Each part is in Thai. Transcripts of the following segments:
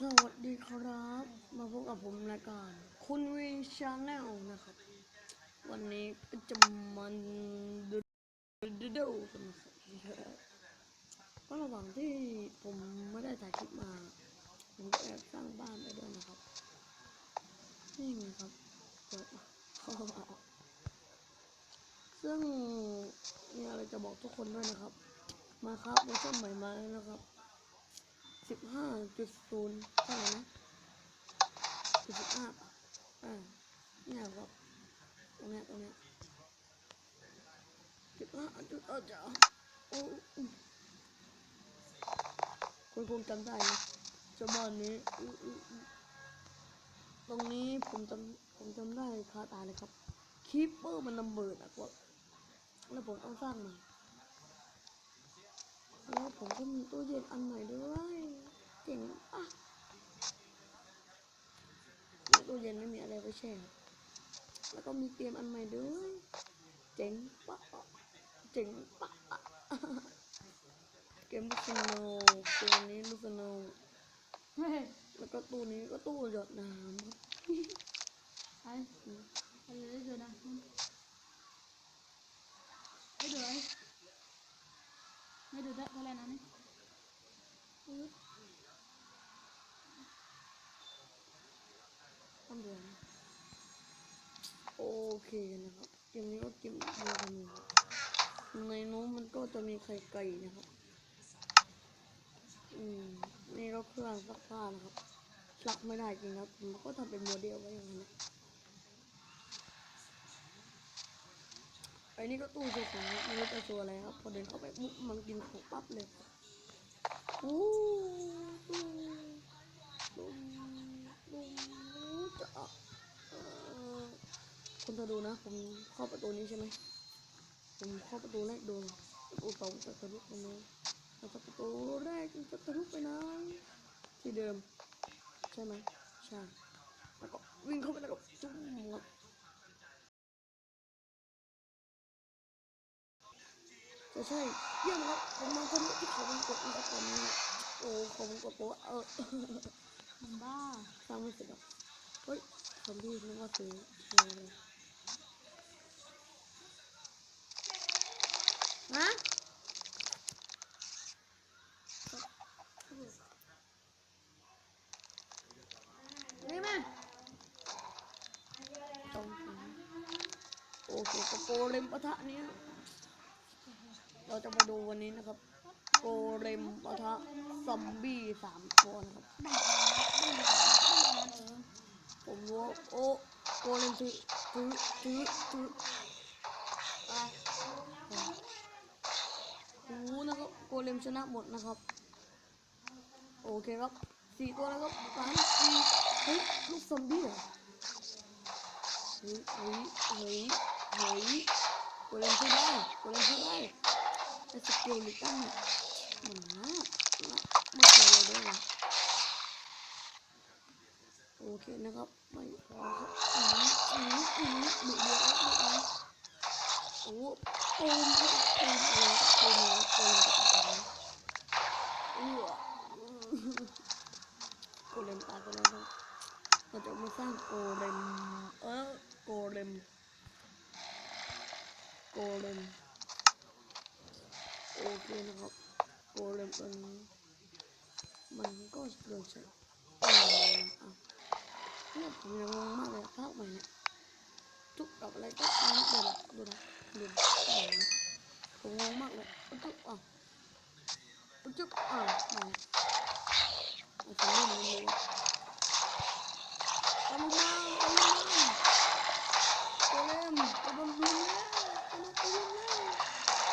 สวัสดีครับ มาพบกับผมรายการคุณวีชาแนลนะครับ วันนี้ก็จะมันดูดูดูกันนะครับก็ระหว่างที่ผมไม่ได้ถ่ายคลิปมาผมก็แอบสร้างบ้านไปด้วยนะครับ นี่ไงครับเปิดซึ่งมีอะไรจะบอกทุกคนด้วยนะครับ มาครับเวอร์ชันใหม่มาแล้วนะครับ สิบห้าจุดศูนย์เท่าไหร่นะสิบห้าอ่าเนี่ยครับตรงนี้ตรงนี้สิบห้าจุดเออจ้าโอ้คุณคงจำได้นะเจ้าบ้านนี้ตรงนี้ผมจำผมจำได้คาตาเลยครับคีปเปอร์มันระเบิดอะกว่าแล้วผมต้องสร้างใหม่แล้วผมก็มีตู้เย็นอันใหม่ด้วย เจ๋งอะตู้เย็นไม่มีอะไรไว้แช่แล้วก็มีเตียงอันใหม่ด้วยเจ๋งปะเจ๋งปะเกมลูกสนว์เกมนี้ลูกสนว์เฮ้ยแล้วก็ตู้นี้ก็ตู้หยดน้ำครับไปไปเลยเดี๋ยวนะไปดูไอ้ไม่ดูได้เท่าไหร่นะนี่ ต้องเดือนโอเคนะครับเกมนี้ก็เกมเดียวกันเลในนู้นมันก็จะมีไข่ไก่นะครับ อืมนี่ก็เครื่องซักผ้านะครับซักไม่ได้จริงครับผมก็ทำเป็นโมเดลไว้อย่างนั้นไอ้นี่ก็ตู้เฉยๆครับไม่รู้จะโชว์อะไรครับ พอเดินเข้าไปปุ๊บมันกินของปั๊บเลยโอ้ตู้ตู้ตู้ จะเอ่อคุณจะดูนะ ผมเข้าประตูนี้ใช่ไหมผมเข้าประตูแรกดูประตูสองจะทะลุตรงนี้แล้วก็ประตูแรกมันจะทะลุไปนะที่เดิม ใช่ไหมใช่แล้วก็วิ่งเข้าไปแล้วก็จุ๊บครับจะใช่เยี่ยมครับผมมาทะลุที่เขาวงกดนะครับตอนนี้โอ้เขาวงกดโป๊ะเออมันบ้าสร้างไม่เสร็จหรอก เฮ้ยซอมบี้นึกว่าซื้อเลยฮะนี่มาตรงนี้โอเคกับโกเลมปะทะเนี้ยเราจะมาดูวันนี้นะครับ โกเลมปะทะซอมบี้สามตัวนะครับ ผมรู้ว่าโอ้โกเลมถือถือถือถืออะรู้นะครับโกเลมชนะหมดนะครับ โอเคครับสี่ตัวแล้วครับสามสี่เฮ้ยลูกซอมบี้เหรอเฮ้ยเฮ้ยเฮ้ยเฮ้ยโกเลมช่วยได้โกเลมช่วยได้ไอ้สเกลิตันมันน่าน่าไม่เจอเลยด้วยวะ เคนะครับ ไม่พอครับอืมอืมอืมดุเดือดแล้วดุเดือดโอ้โอ้มครับโอ้มโอ้มโอ้มโอ้มโอ้มอื้อโกเลมตายไปแล้วครับเราจะมาสร้างโกเลมเออโกเลมโกเลมโอเคนะครับโกเลมตัวนี้มันก็เดินใช่ เนี่ยผมยังงงมากเลยภาคใหม่เนี่ยทุกกับอะไรก็ตามเดี๋ยวนะดูนะดูนะเดี๋ยวนะผมงงมากเลยทุกอะทุกอะไหนอาจจะไม่รู้เลยตามมาตามมาตัวเล่มกำลังดูแล้วกำลังดูแล้ว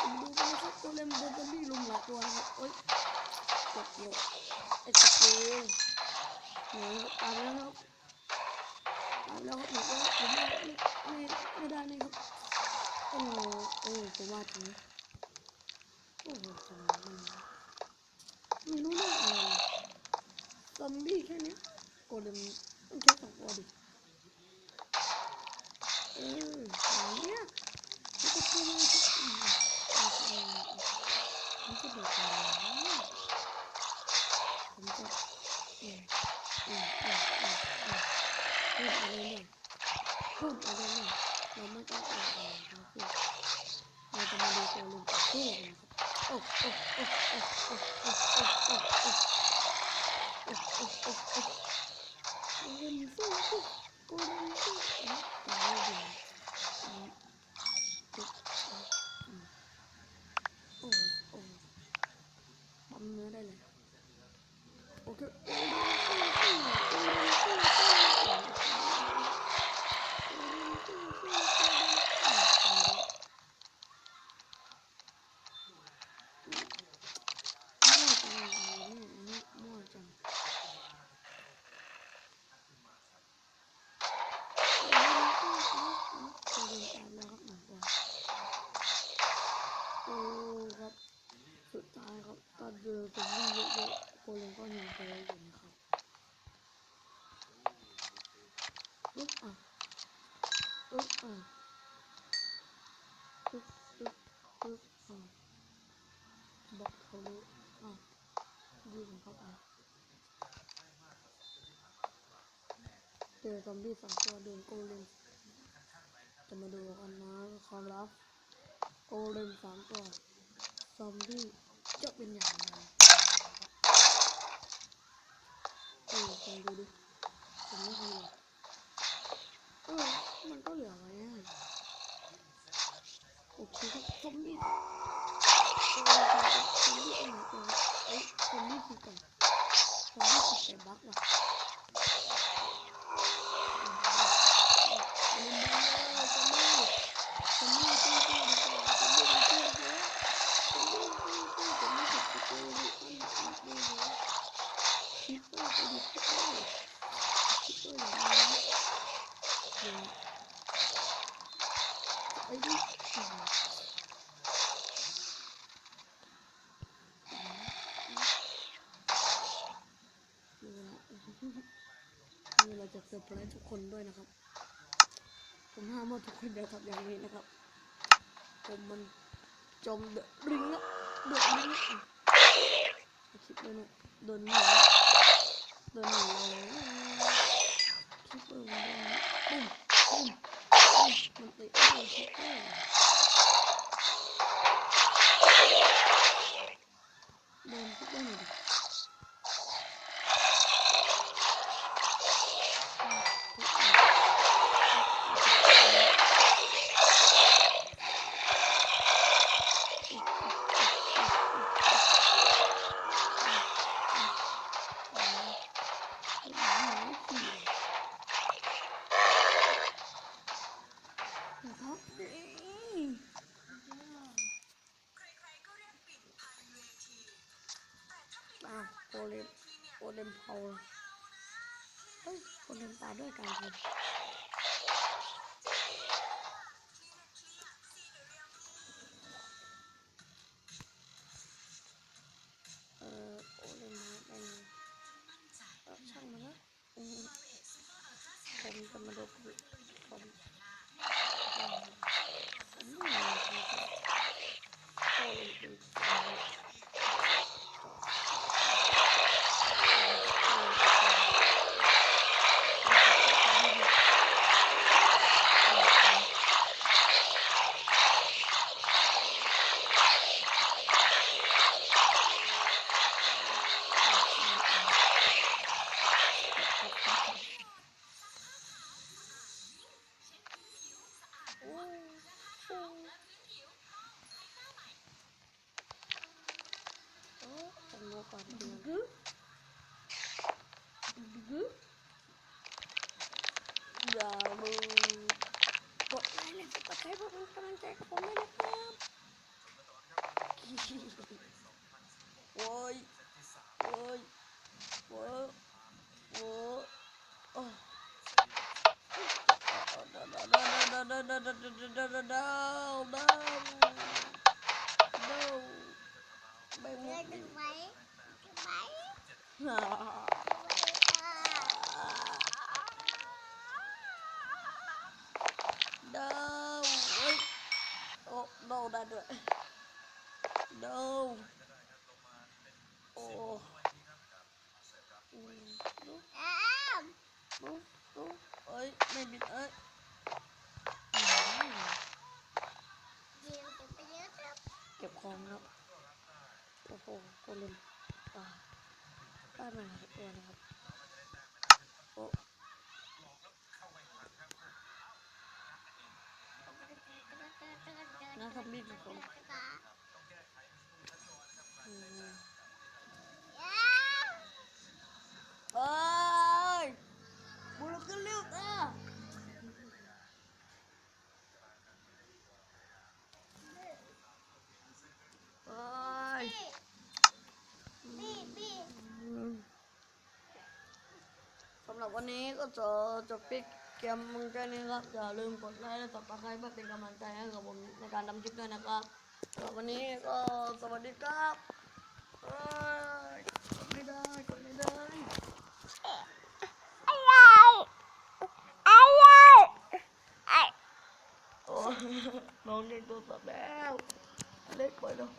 ผมดูกันนะครับตัวเล่มโดนซอมบี้ลุมหลายตัวนะครับเอ้ยเจ็บเกี่ยวไอ้สเกลหนูตายแล้วครับ แล้วครับหนูก็ผมไม่ไม่ไม่ได้นี่ครับ โอ้โอ้ผมว่าถึงโอ้โหจังไม่รู้เรื่องอะไรเลยซอมบี้แค่นี้โกเลมต้องใช้สองตัวดิเอออย่างเนี้ยมันก็พูดว่าจะอืมมันก็เดือดร้อน 我 주, 우 주, 우 주, 유 리, โคลงก็ยังเจออยู่นะครับอุ๊บอะอุ๊บอะอุ๊บอุ๊บอุ๊บอะบอกเขารู้อะยิงเข้าไปเจอซอมบี้สองตัวเดินโกลมจะมาดูกันนะความลับโกลมสามตัว ซอมบี้จะเป็นอย่างไร คนดูดิผมไม่ทำเลยเออมันก็เหลือไว้โอเคคผมนี่ผมนี่เองนะเอ้ยผมนี่คือไก่ผมนี่คือไก่บักว่ะ นี่เราจะเซอร์ไพรส์ทุกคนด้วยนะครับ ผมห้ามว่าทุกคนเดียวครับอย่างนี้นะครับ ผมมันจมเดือดริงนะเดือดริงคิดเลยนะโดนหนูโดนหนูเรา Nasıl öldüm ben? Ben zıplamadım. เดมพอวเฮ้ยคนเดมตาด้วยกันยิง patlıyorum. Bravo. กดไลค์และกดให้พวกคุณกำลังใจกับผมด้วยนะครับโอ้ยโอ้ยโอ้ยโอ้ยโอ้ดาวดาวดาวดาวดาวดาวดาวดาวดาวดาวไม่หมด เดิมเฮ้ยโอ้โดได้ด้วยเดิมโอ้อืมดูอ้ดูดูเอ้ยบิดเอ้ยเก็บของครับโอ้โหโกเลมตาย ได้มาหลายตัวนะครับโอ้นะครับมีดของผมอืมเอ้ยบุรุษขึ้นเร็วตาเอ้ย บี้บี้ อืมสำหรับ วันนี้ก็จะจบปิกเกมมึงแค่นี้ครับอย่าลืมกดไลค์และสับสไครป์เพื่อเป็นกำลังใจให้กับผมในการทำคลิปด้วยนะครับสำหรับวันนี้ก็สวัสดีครับเอ้ยกดไม่ได้กดไม่ได้อะไรอะไรไอโอ้ยน้องเล่นโทรศัพท์แล้วเล็กไปแล้ว